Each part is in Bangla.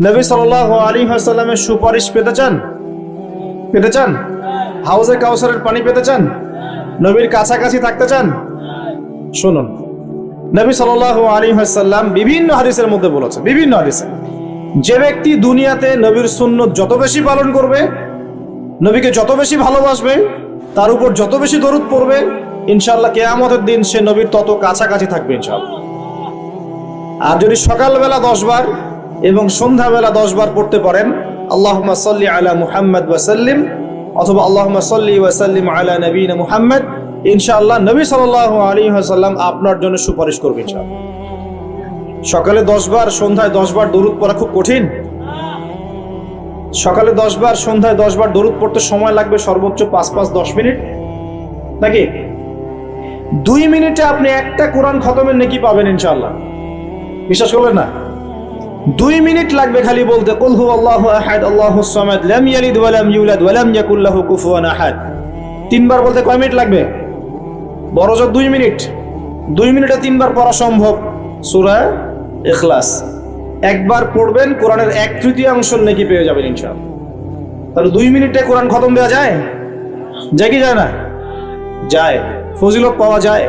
নবী সাল আলী সাল্লামের সুপারিশ পেতে চান? পেতে চান? হাউজে কাউসারের পানি পেতে চান? নবীর কাছাকাছি থাকতে চান? শুনুন। নবী সাল আলী সাল্লাম বিভিন্ন হাদিসের মধ্যে বলেছে, বিভিন্ন হাদিসে। যে ব্যক্তি দুনিয়াতে নবীর সুন্নত যত বেশি পালন করবে, নবীকে যত বেশি ভালোবাসবে, তার উপর যত বেশি দরুদ পড়বে ইনশাল্লাহ কেয়ামতের দিন সে নবীর তত কাছাকাছি থাকবে ইনশাল্লাহ আর যদি সকালবেলা দশ বার এবং সন্ধ্যাবেলা দশ বার পড়তে পারেন আল্লাহ সাল্লি আলা মুহাম্মদ ওয়াসাল্লিম অথবা আল্লাহ সাল্লি ওয়াসাল্লিম আলা নবীন মুহাম্মদ। ইনশাআল্লাহ নবী সাল্লাহ আলী সাল্লাম আপনার জন্য সুপারিশ করবে ইনশাআল্লাহ। সকালে দশ বার সন্ধ্যায় দশ বার দরুদ পড়া খুব কঠিন। সকালে দশ বার সন্ধ্যায় দশ বার দরুদ পড়তে সময় লাগবে সর্বোচ্চ পাঁচ পাঁচ দশ মিনিট। নাকি? দুই মিনিটে আপনি একটা কোরআন খতমের নেকি পাবেন ইনশাল্লাহ বিশ্বাস করবেন না? দুই মিনিট লাগবে খালি বলতে, কুল আল্লাহ আল্লাহু আহাদ আল্লাহুস সামাদ, লাম ইয়ালিদ ওয়া লাম ইউলাদ ওয়া লাম ইয়াকুল লাহু কুফুয়ান আহাদ। তিনবার বলতে কয় মিনিট লাগবে? বড় জোর দুই মিনিট। দুই মিনিটে তিনবার পড়া সম্ভব। সূরা ইখলাস। একবার পড়বেন, কোরআনের এক তৃতীয়াংশ নেকি পেয়ে যাবেন ইনশাআল্লাহ। তাহলে দুই মিনিটে কোরআন খতম দেওয়া যায়? যায় কি যায় না? যায়। ফজিলত পাওয়া যায়।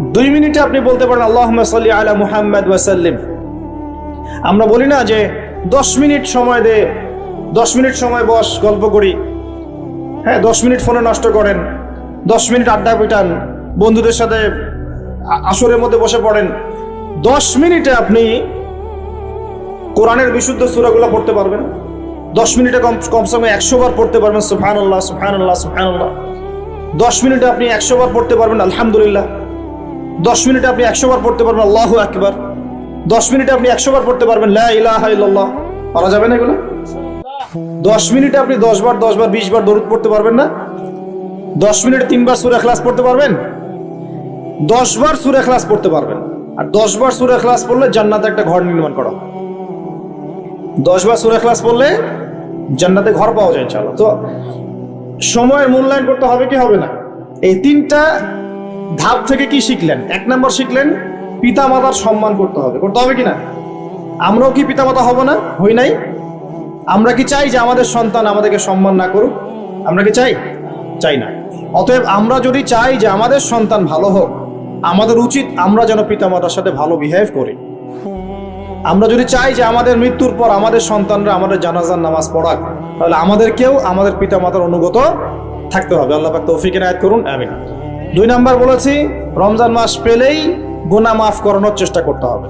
দুই মিনিটে আপনি বলতে পারেন আল্লাহ সাল্লি আলা মুহাম্মদ ওয়াসাল্লিম আমরা বলি না যে দশ মিনিট সময় দে, দশ মিনিট সময় বস, গল্প করি। হ্যাঁ দশ মিনিট ফোনে নষ্ট করেন, দশ মিনিট আড্ডা পিটান, বন্ধুদের সাথে আসরের মধ্যে বসে পড়েন। দশ মিনিটে আপনি কোরআনের বিশুদ্ধ সুরাগুলো পড়তে পারবেন। দশ মিনিটে কম কমসে কম একশো বার পড়তে পারবেন সুফহান আল্লাহ সুফহান আল্লাহ সুফহান আল্লাহ দশ মিনিটে আপনি একশো বার পড়তে পারবেন, আলহামদুলিল্লাহ। দশ মিনিটে আপনি একশো বার পড়তে পারবেন, আল্লাহু আকবার। দশ মিনিটে আপনি একশো বার পড়তে পারবেন পারা যাবে না এগুলো? দশ মিনিটে আপনি দশ বার দশ বার, বিশ বার দরুদ পড়তে পারবেন না? দশ মিনিটে তিনবার সুরে ক্লাস পড়তে পারবেন? দশ বার সুরে ক্লাস পড়তে পারবেন। আর দশ বার সুরে ক্লাস পড়লে জান্নাতে একটা ঘর নির্মাণ করা। দশ বার সুরে ক্লাস পড়লে জান্নাতে ঘর পাওয়া যায় ইনশাআল্লাহ। তো সময়ের মূল্যায়ন করতে হবে কি হবে না? এই তিনটা ধাপ থেকে কি শিখলেন? এক নম্বর শিখলেন পিতামাতার সম্মান করতে হবে। করতে হবে কি না আমরাও কি পিতামাতা হব না? হই নাই? আমরা কি চাই যে আমাদের সন্তান আমাদেরকে সম্মান না করুক? আমরা কি চাই? চাই না। অতএব আমরা যদি চাই যে আমাদের সন্তান ভালো হোক, আমাদের উচিত আমরা যেন পিতামাতার সাথে ভালো বিহেভ করি। আমরা যদি চাই যে আমাদের মৃত্যুর পর আমাদের সন্তানরা আমাদের জানাজার নামাজ পড়াক, তাহলে আমাদেরকেও আমাদের পিতামাতার অনুগত থাকতে হবে। আল্লাহ পাক তৌফিক এনায়েত করুন আমি দুই নাম্বার বলেছি, রমজান মাস পেলেই গুনাহ মাফ করানোর চেষ্টা করতে হবে।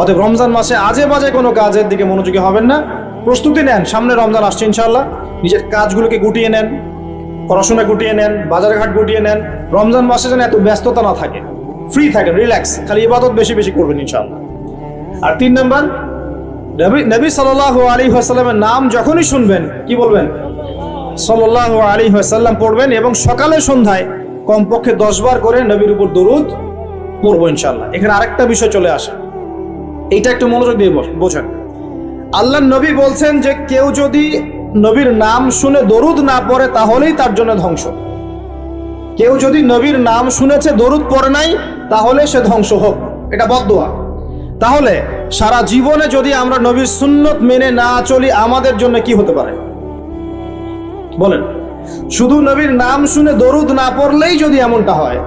অতএব রমজান মাসে আজে বাজে কোনো কাজের দিকে মনোযোগী হবেন না। প্রস্তুতি নেন, সামনে রমজান আসছে ইনশাল্লাহ নিজের কাজগুলোকে গুটিয়ে নেন, পড়াশোনা গুটিয়ে নেন, বাজারঘাট গুটিয়ে নেন। রমজান মাসে যেন এত ব্যস্ততা না থাকে। ফ্রি থাকেন রিল্যাক্স খালি ইবাদত বেশি বেশি করবেন ইনশাল্লাহ আর তিন নম্বর, নবী নবী সাল্লাহ আলী আসাল্লামের নাম যখনই শুনবেন, কি বলবেন? সাল্লাহ আলী আসাল্লাম পড়বেন এবং সকালে সন্ধ্যায় কমপক্ষে দশ বার করে নবীর উপর দরুদ পড়ব ইনশাল্লাহ এখানে আরেকটা বিষয় চলে আসে। এইটা একটু মনোযোগ দিয়ে বোঝেন। আল্লাহ নবী বলছেন যে, কেউ যদি নবীর নাম শুনে দরুদ না পড়ে, তাহলেই তার জন্য ধ্বংস। কেউ যদি নবীর নাম শুনেছে, দরুদ পড়ে নাই, তাহলে সে ধ্বংস হোক। এটা বদদোয়া। তাহলে সারা জীবনে যদি আমরা নবীর সুন্নত মেনে না চলি, আমাদের জন্য কি হতে পারে? বলেন। শুধু নবীর নাম শুনে দরুদ না পড়লেই যদি এমনটা হয়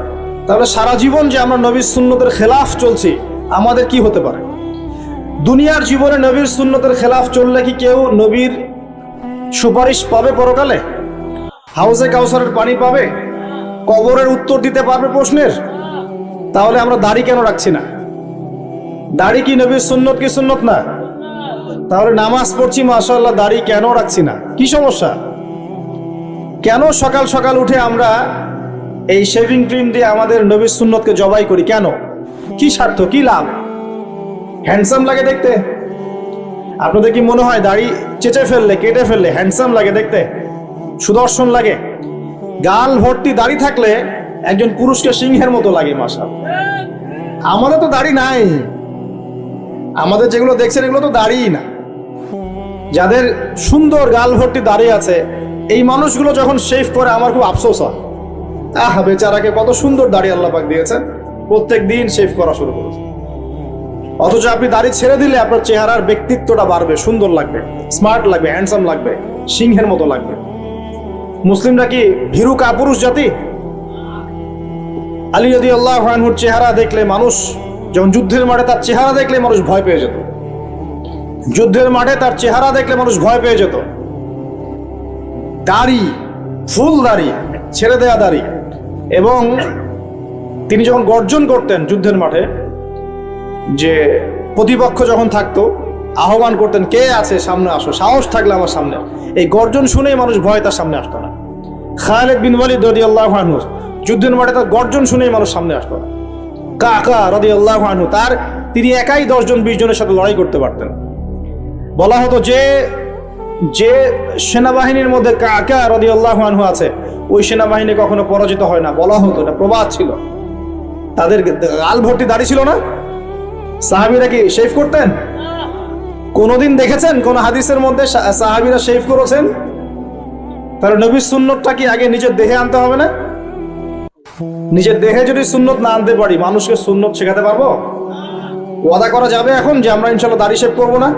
তাহলে সারা জীবন যে আমরা নবীর সুন্নতের খেলাফ চলছি, আমাদের কি হতে পারে? দুনিয়ার জীবনে নবীর সুন্নতের খেলাফ চললে কি কেউ নবীর সুপারিশ পাবে পরকালে? হাউসে কাউসারের পানি পাবে? কবরের উত্তর দিতে পারবে প্রশ্নের? তাহলে আমরা দাড়ি কেন রাখছি না? দাড়ি কি নবীর সুন্নত কি সুন্নত না? তাহলে নামাজ পড়ছি মাশাল্লাহ দাড়ি কেন রাখছি না? কি সমস্যা? কেন সকাল সকাল উঠে আমরা এই শেভিং ক্রিম দিয়ে আমাদের নবীর সুন্নতকে জবাই করি। কেন? কি স্বার্থ, কি লাভ? হ্যান্ডসাম লাগে দেখতে। আপনাদের কি মনে হয় দাড়ি চেচে ফেললে, কেটে ফেললে হ্যান্ডসাম লাগে দেখতে? সুদর্শন লাগে। গাল ভর্তি দাড়ি থাকলে একজন পুরুষকে সিংহের মতো লাগে মাসা আমাদের তো দাড়ি নাই। আমাদের যেগুলো দেখছেন এগুলো তো দাড়িই না। যাদের সুন্দর গাল ভর্তি দাড়ি আছে, এই মানুষগুলো যখন শেভ করে, আমার খুব আফসোস হয়। আহ, বেচারাকে কত সুন্দর দাড়ি আল্লাহ পাক দিয়েছেন। প্রত্যেক দিন শেভ করা শুরু করেছে। অথচ আপনি দাড়ি ছেড়ে দিলে আপনার চেহারার ব্যক্তিত্বটা বাড়বে, সুন্দর লাগবে স্মার্ট লাগবে হ্যান্ডসাম লাগবে, সিংহের মতো লাগবে। মুসলিমরা কি ভীরু কাপুরুষ জাতি? আলী রদি আল্লাহ আনহুর চেহারা দেখলে মানুষ, যখন যুদ্ধের মাঠে তার চেহারা দেখলে মানুষ ভয় পেয়ে যেত। যুদ্ধের মাঠে তার চেহারা দেখলে মানুষ ভয় পেয়ে যেত। দাড়ি, ফুল দাড়ি, ছেড়ে দেয়া দাড়ি। এবং তিনি যখন গর্জন করতেন যুদ্ধের মাঠে, যে প্রতিপক্ষ যখন থাকতো, আহ্বান করতেন, কে আছে? সামনে আসো। সাহস থাকলে আমার সামনে। এই গর্জন শুনেই মানুষ ভয় তার সামনে আসতো না। খালেদ বিন ওয়ালিদ রদি আল্লাহ যুদ্ধের মাঠে তার গর্জন শুনেই মানুষ সামনে আসতো না। কাকা রদি আল্লাহ তার তিনি একাই দশজন, বিশ জনের সাথে লড়াই করতে পারতেন। বলা হতো যে যে সেনাবাহিনীর মধ্যে কাকা রদি আল্লাহ আছে ওই সেনাবাহিনী কখনো পরাজিত হয় না। বলা হতো, এটা প্রবাদ ছিল। তাদের গাল ভর্তি দাড়ি ছিল না? সাহাবিরা কি শেভ করতেন? কোনোদিন দেখেছেন? কোন হাদিসের মধ্যে সাহাবিরা শেভ করেছেন? তাহলে নবীর সুন্নতটা কি আগে নিজের দেহে আনতে হবে না? নিজের দেহে যদি সুন্নত না আনতে পারি, মানুষকে সুন্নত শেখাতে পারব? ওয়াদা করা যাবে এখন যে আমরা ইনশাল্লাহ দাড়ি শেভ করব না?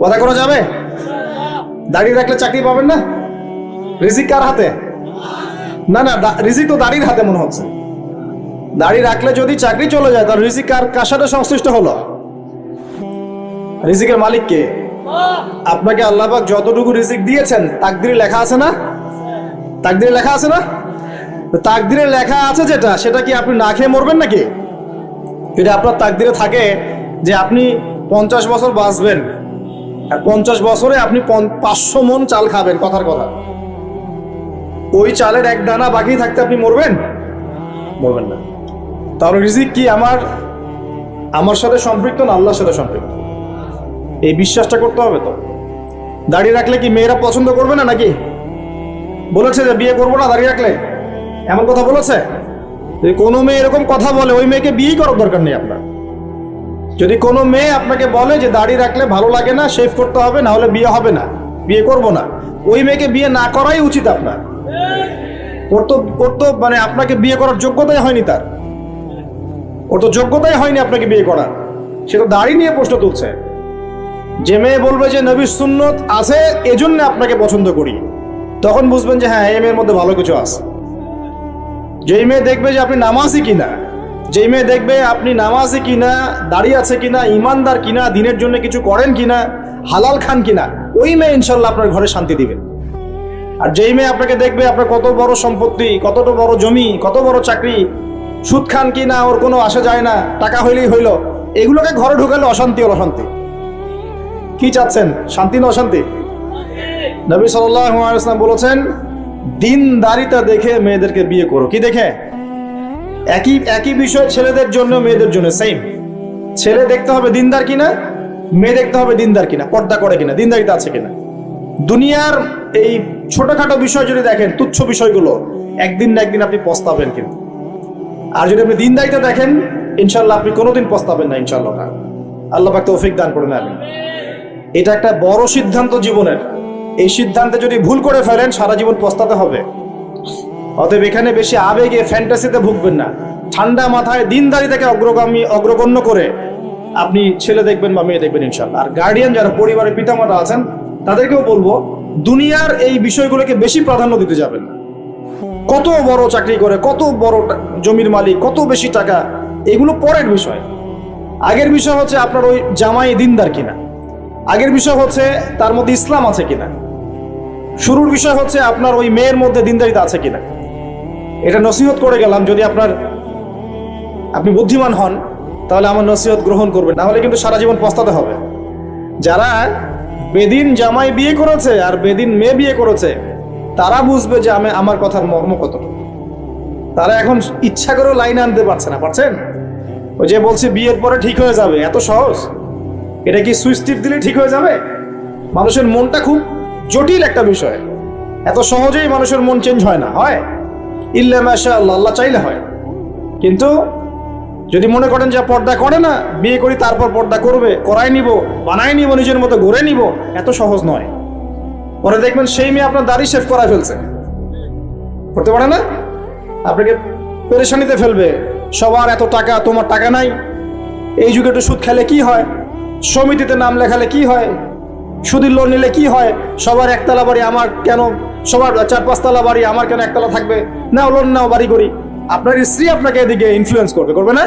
ওয়াদা করা যাবে? দাড়ি রাখলে চাকরি পাবেন না? রিজিক কার হাতে? না না রিজিক তো দাড়ির হাতে মনে হচ্ছে। দাড়ি রাখলে যদি চাকরি চলে যায়, তাহলে রিজিক আর কার সাথে সংশ্লিষ্ট হলো? রিজিকের মালিক কে? আপনাকে আল্লাহবাক যতটুকু রিজিক দিয়েছেন, তাকদিরে লেখা আছে না? তাকদিরে লেখা আছে না? তাকদিরে লেখা আছে যেটা, সেটা কি আপনি না খেয়ে মরবেন নাকি? যদি আপনার তাকদিরে থাকে যে আপনি পঞ্চাশ বছর বাঁচবেন। আর পঞ্চাশ বছরে আপনি পাঁচশো মন চাল খাবেন, কথার কথা। ওই চালের এক দানা বাকি থাকতে আপনি মরবেন? মরবেন না। তাহলে রিজিক কি আমার? আমার সাথে সম্পৃক্ত না আল্লাহর সাথে সম্পৃক্ত? এই বিশ্বাসটা করতে হবে তো। দাড়ি রাখলে কি মেয়েরা পছন্দ করবে না নাকি? বলেছে যে বিয়ে করব না দাড়ি রাখলে। এমন কথা বলেছে? যদি কোনো মেয়ে এরকম কথা বলে, ওই মেয়েকে বিয়েই করার দরকার নেই আপনার। যদি কোনো মেয়ে আপনাকে বলে যে দাড়ি রাখলে ভালো লাগে না শেভ করতে হবে, না হলে বিয়ে হবে না, বিয়ে করব না, ওই মেয়েকে বিয়ে না করাই উচিত আপনার। ওর তো ওর তো মানে আপনাকে বিয়ে করার যোগ্যতাই হয়নি তার। ওর তো যোগ্যতাই হয়নি আপনাকে বিয়ে করার। সে তো দাড়ি নিয়ে প্রশ্ন তুলছে। যে মেয়ে বলবে যে নবীর সুন্নত আছে, এজন্য আপনাকে পছন্দ করি। তখন বুঝবেন যে হ্যাঁ এই মেয়ের মধ্যে ভালো কিছু আছে। যেই মেয়ে দেখবে যে আপনি নামাজি কিনা, যেই মেয়ে দেখবে আপনি নামাজি কিনা দাঁড়িয়ে আছে কিনা, ইমানদার কিনা, দিনের জন্য কিছু করেন কিনা, হালাল খান কিনা, ওই মেয়ে ইনশাল্লাহ আপনার ঘরে শান্তি দিবে। আর যেই মেয়ে আপনাকে দেখবে, আপনার কত বড় সম্পত্তি, কতটা বড় জমি, কত বড় চাকরি, সুদ খান কিনা ওর কোনো আসা যায় না, টাকা হইলেই হইল, এগুলোকে ঘরে ঢুকালে অশান্তি ওর অশান্তি। কি চাচ্ছেন? শান্তি না অশান্তি? নবী সাল্লাম বলেছেন দিনদারিতা দেখে মেয়েদেরকে বিয়ে করো। কি দেখে? একই একই বিষয় ছেলেদের জন্য, মেয়েদের জন্য সেম ছেলে দেখতে হবে দিনদার কিনা, মেয়ে দেখতে হবে দিনদার কিনা, পর্দা করে কিনা, দিনদারিতা আছে কিনা। দুনিয়ার এই ছোটখাটো বিষয় যদি দেখেন, তুচ্ছ বিষয়গুলো, একদিন না একদিন আপনি পস্তাবেন কিন্তু। আর যদি আপনি দিনদারিতা দেখেন ইনশাল্লাহ আপনি কোনোদিন পস্তাবেন না ইনশাল্লাহ আল্লাহ পাক তৌফিক দান করে নেবেন এটা একটা বড় সিদ্ধান্ত জীবনের। এই সিদ্ধান্তে যদি ভুল করে ফেলেন, সারা জীবন পস্তাতে হবে। অতএব এখানে বেশি আবেগে ফ্যান্টাসিতে ভুগবেন না। ঠান্ডা মাথায় দিনদারিতাকে অগ্রগামী, অগ্রগণ্য করে আপনি ছেলে দেখবেন বা মেয়ে দেখবেন ইনশাল্লাহ আর গার্ডিয়ান যারা পরিবারের পিতামাতা আছেন, তাদেরকেও বলব দুনিয়ার এই বিষয়গুলোকে বেশি প্রাধান্য দিতে যাবেন কত বড় চাকরি করে, কত বড় জমির মালিক, কত বেশি টাকা, এগুলো পরের বিষয়। আগের বিষয় হচ্ছে আপনার ওই জামাই দিনদার কিনা। আগের বিষয় হচ্ছে তার মধ্যে ইসলাম আছে কিনা। শুরুর বিষয় হচ্ছে আপনার ওই মেয়ের মধ্যে দিনদারিতা আছে কিনা। এটা নসিহত করে গেলাম, যদি আপনার আপনি বুদ্ধিমান হন, তাহলে আমার নসিহত গ্রহণ করবেন। না হলে কিন্তু সারা জীবন পস্তাতে হবে। যারা বেদিন জামাই বিয়ে করেছে আর বেদিন মেয়ে বিয়ে করেছে। তারা বুঝবে যে আমি আমার কথার মর্ম কত। তারা এখন ইচ্ছা করেও লাইন আনতে পারছে না, পারছেন? ওই যে বলছে, বিয়ের পরে ঠিক হয়ে যাবে। এত সহজ? এটা কি সুইচ টিপ দিলে ঠিক হয়ে যাবে? মানুষের মনটা খুব জটিল একটা বিষয়। এত সহজেই মানুষের মন চেঞ্জ হয় না। হয়? ইল্লা মাশা আল্লাহ আল্লাহ চাইলে হয়। কিন্তু যদি মনে করেন যে পর্দা করে না, বিয়ে করি, তারপর পর্দা করবে, করাই নিব, বানাই নিব, নিজের মতো ঘুরে নিব, এত সহজ নয়। পরে দেখবেন সেই মেয়ে আপনার দাড়ি শেভ করা ফেলছে। করতে পারে না? আপনাকে পেরেশানিতে ফেলবে। সবার এত টাকা, তোমার টাকা নাই। এই যুগে একটু সুদ খেলে কি হয়? সমিতিতে নাম লেখালে কি হয়? সুদের লোন নিলে কি হয়? সবার একতলা বাড়ি আমার কেন? সবার চার পাঁচতলা বাড়ি আমার কেন একতলা থাকবে? না লোন নাও, বাড়ি করি। আপনার স্ত্রী আপনাকে এদিকে ইনফ্লুয়েন্স করবে করবে না?